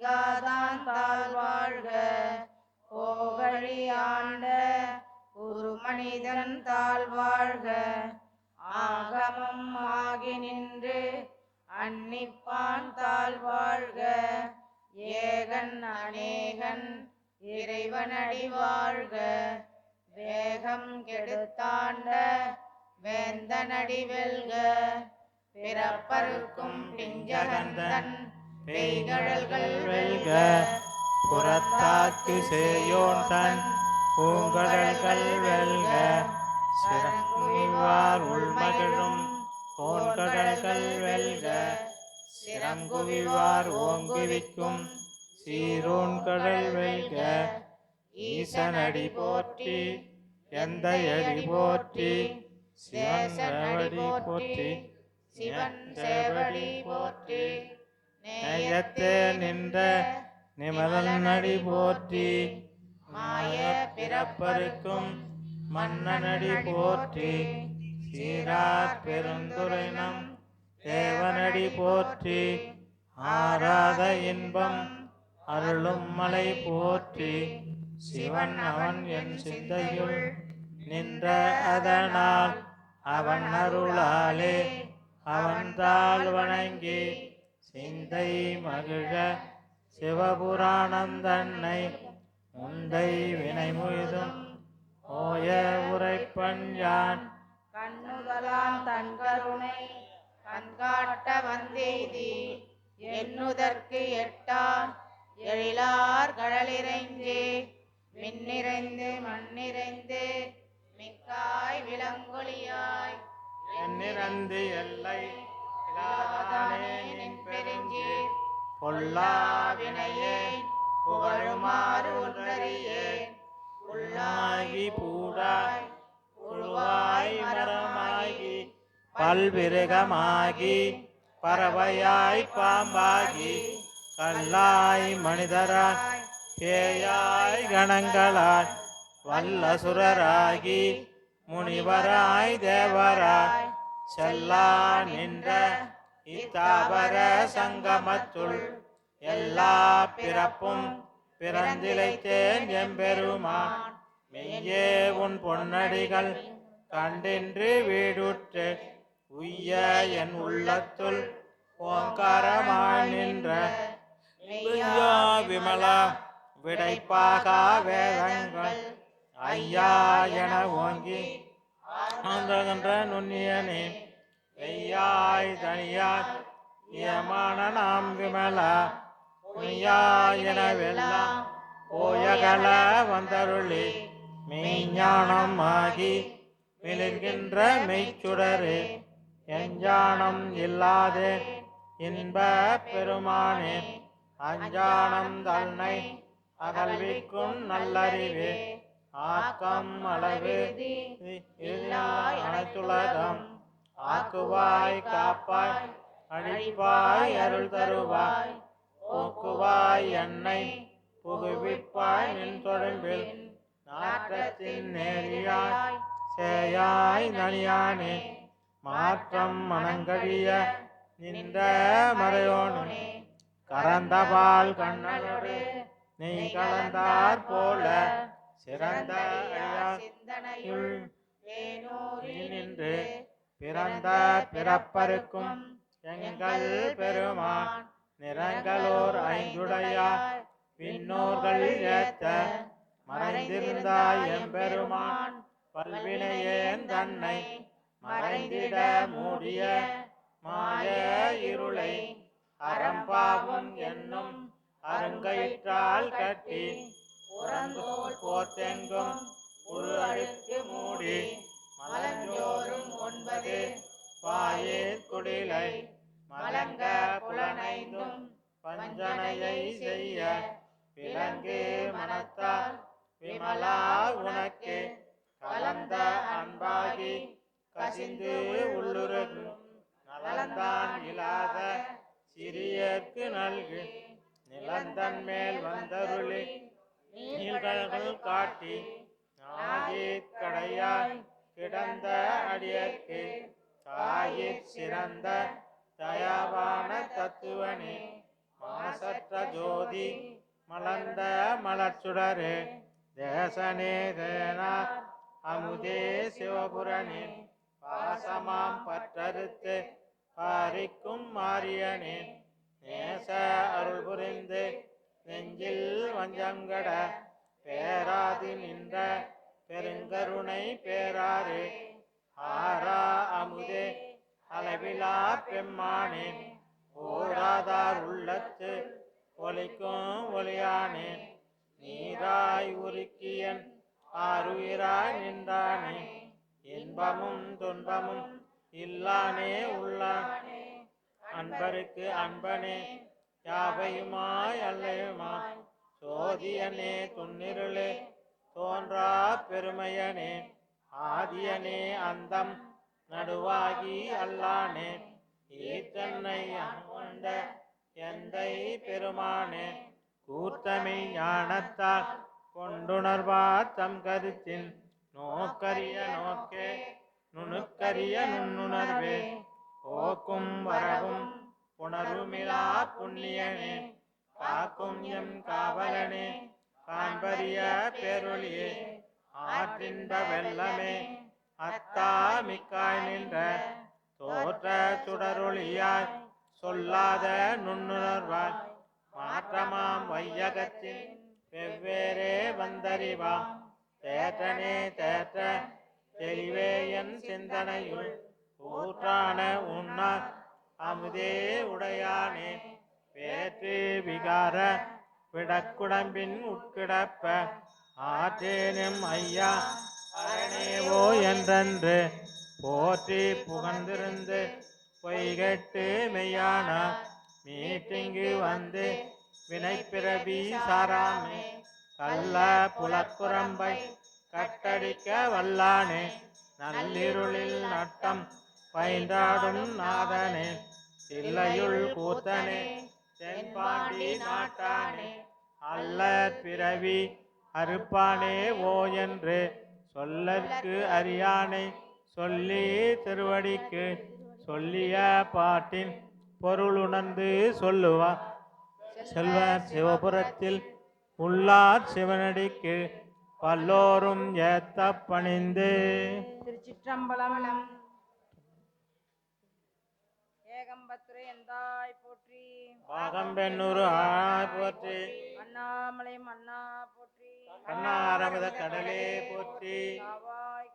இங்காதான் தாழ்வாழ்க போகழி ஆண்ட ஒரு மனிதன் தாழ்வாழ்க ஆகமம் ஆகி நின்று அன்னிப்பான் தாழ்வாழ்க ஏகன் அநேகன் இறைவனடி வாழ்க. வேகம் கெடுத்தாண்ட வேந்தனடி வெல்க. பிறப்பருக்கும் பிஞ்சகந்தன் பெய்கழல்கள் வெல்க. புறத்தாக்கு சேயோன் தன் பூங்கடல்கள் வெல்க. சிறங்குவிவார் உள்மகிழும் கோன்கடல்கள் வெல்க. சிறங்குவிவார் ஓங்குவிக்கும் சீரோன் கடல் வெல்க. ஈசனடி போற்றி எந்த அடி போற்றி சிவன் போற்றி சிவன் சேவடி போற்றி. நேயத்தே நின்ற நிமலன் அடி போற்றி மாய பிறப்பருக்கும் மன்னனடி போற்றி சீரார் பெருந்துரைனம் தேவனடி போற்றி ஆராத இன்பம் அருளும் மலை போற்றி சிவன் அவன் என் சிந்தையுள் நின்ற அதனால் அவன் அருளாலே அவன் தாழ் வணங்கி சிந்தை மகிழ சிவபுராணம் தன்னை உந்தை வினை முழுதும் ஓய உரைப்பன் யான். கண்ணுதலான் தன் கருணை கண்காட்ட வந்தெய்தி எண்ணுதற்கு எட்டா எழிலார் கடலிறைஞ்சே மின்னிறைந்து மண்ணிறைந்து மிக்காய் விலங்கொழியாய். எண்ணிறந்து எல்லை இலாதானே புகழுமாறு ஒன்றறியேன் உள்ளாகி பூடாய் புழுவாய் மரமாகி பல்விருகமாகி பறவையாய் பாம்பாகி கல்லாய் மனிதராய் பேயாய் கணங்களாய் வல்லசுரராகி முனிவராய் தேவராய் செல்லா நின்ற இத்தாவர சங்கமத்துள் எல்லா பிறப்பும் பிறந்திழைத்தேன் எம்பெருமான். மெய்யே உன் பொன்னடிகள் கண்டின்று வீடுற்று. உய்ய என் உள்ளத்துள் ஓங்காரமாய் நின்ற. விமலா விடைப்பாகா வேதங்கள். ஐயா என ஓங்கி ஆந்தகன்ற நுண்ணியனே வெய்யாய் தனியாய் நியமான நாம் விமல பொய்யாயினவெல்லாம் எனவெல்லாம் போயகல வந்தருளி. மெய்ஞானம் ஆகி மிளிர்கின்ற மெய்ச்சுடரே. எஞ்ஞானம் இல்லாதே இன்ப பெருமானே. அஞ்ஞானம் தன்னை அகல்விக்கும் நல்லறிவே. ஆக்கம் அளவு இல்லா அனைத்துலகம் ஆக்குவாய் காப்பாய் அழிப்பாய் அருள் தருவாய். போக்குவாய் என்னை புகுவிப்பாய் நின் தொடர்பில் நாற்றத்தின் நேரியாய் சேயாய் நனியானே. மாற்றம் மனங்கழிய நின்ற மறையோனே கறந்தபால் கண்ணனோடு நீ கலந்தார் போல சிறந்த சிந்தனையுள் நின்று பிறந்த பிறப்பருக்கும் எங்கள் பெருமான் நிறங்களோர் ஐந்துடையார். விண்ணோர்கள் ஏத்த மறைந்திருந்தாய் எம்பெருமான் பல்வினையேன் தன்னை மறைந்திட மூடிய மாய இருளை அறம்பாவும் என்னும் அருங்கயிற்றால் கட்டி உறந்தோல் போத்தெங்கும் ஒரு அழுக்கு மூடி மலஞ்சோறும் ஒன்பது பாயில் குடிலை மலங்க புலனைந்தும் பஞ்சனையை செய்ய விலங்கு மனத்தால் விமலா உனக்கு கலந்த அன்பாகி கசிந்து உள்ளுரும் நலந்தான் இல்லாத சிறியர்க்கு நல்கு நிலந்தன் மேல் வந்தருளி நீள்கள் காட்டி ஆகி கடையாய் கிடந்த அடியர்க்கு தாயிற் சிறந்த தயாவான தத்துவனே மாசற்ற ஜோதி மலர்ந்த மலர்ச்சுடரே. தேசனே தேனா அமுதே சிவபுரனே பாசமாம் பற்றறுத்து பாரிக்கும் மாரியனே. நேச அருள் புரிந்து நெஞ்சில் வஞ்சங்கட பேராதி நின்ற பெருங்கருணை பேராறு ஆரா அமுதே அளவிலா பெம்மானே. ஓராதார் உள்ளத்து ஒலிக்கும் ஒளியானே நீராய் உருக்கியன் ஆறுயிராய் நின்றானே. இன்பமும் துன்பமும் இல்லானே உள்ளானே. அன்பருக்கு அன்பனே யாவையுமாய் அல்லையுமாய்? சோதியனே துன்னிருளே தோன்றா பெருமையனே ஆதியனே அந்தம் நடுவாகி அல்லானே ஈத்தன்னை அன்கொண்ட எந்தை பெருமானே கூர்த்தமை ஞானத்தால் கொண்டுணர்வா தம் கருத்தின் நோக்கரிய நோக்கே நுணுக்கரிய நுண்ணுணர்வே போக்கும் வரவும் புணர்வுமிலா புண்ணியனே காக்கும் எம் காவலனே காண்பறிய பெருளியே ஆற்றின்ப வெள்ளமே அத்தா மிக்காய் நின்ற தோற்ற சுடரொளியாய் சொல்லாத நுண்ணுணர்வாய் மாற்றமாம் வையகத்தில் வெவ்வேறே வந்தறிவா தேற்றனே தேற்ற தெளிவே என் சிந்தனையுள் ஊற்றான உன்னார் அமுதே உடையானே வேற்று விகார விடக்குடம்பின் உட்கிடப்ப ஆற்றேனும் ஐயா அரணேவோ என்றென்று போற்றி புகழ்ந்திருந்து பொய்கட்டு மெய்யான மீட்டிங்கு வந்து வினைப்பிறவி சாராமே கல்ல புலக்குரம்பை கட்டடிக்க வல்லானே நள்ளிருளில் நட்டம் பயின்றாடும் நாதனே. தில்லையுள் கூத்தனே. தென்பாண்டி நாட்டானே. அல்ல பிறவி அறுப்பானே ஓ என்று சொல்லற்கு அறியானை. சொல்லி திருவடிக்கு சொல்லிய பாட்டின் பொருளுணர்ந்து சொல்லுவார் செல்வர் சிவபுரத்தில் உள்ளார் சிவனடிக்கு. பல்லோரும் ஏத்த பணிந்து. திருச்சிற்றம்பலம் எந்தாய் போற்றி? பாகம்பெண்ணூறு ஆய் போற்றி. அண்ணாமலை மன்னா போற்றி. கண்ணாரமுத கடலே போற்றி. காவாய்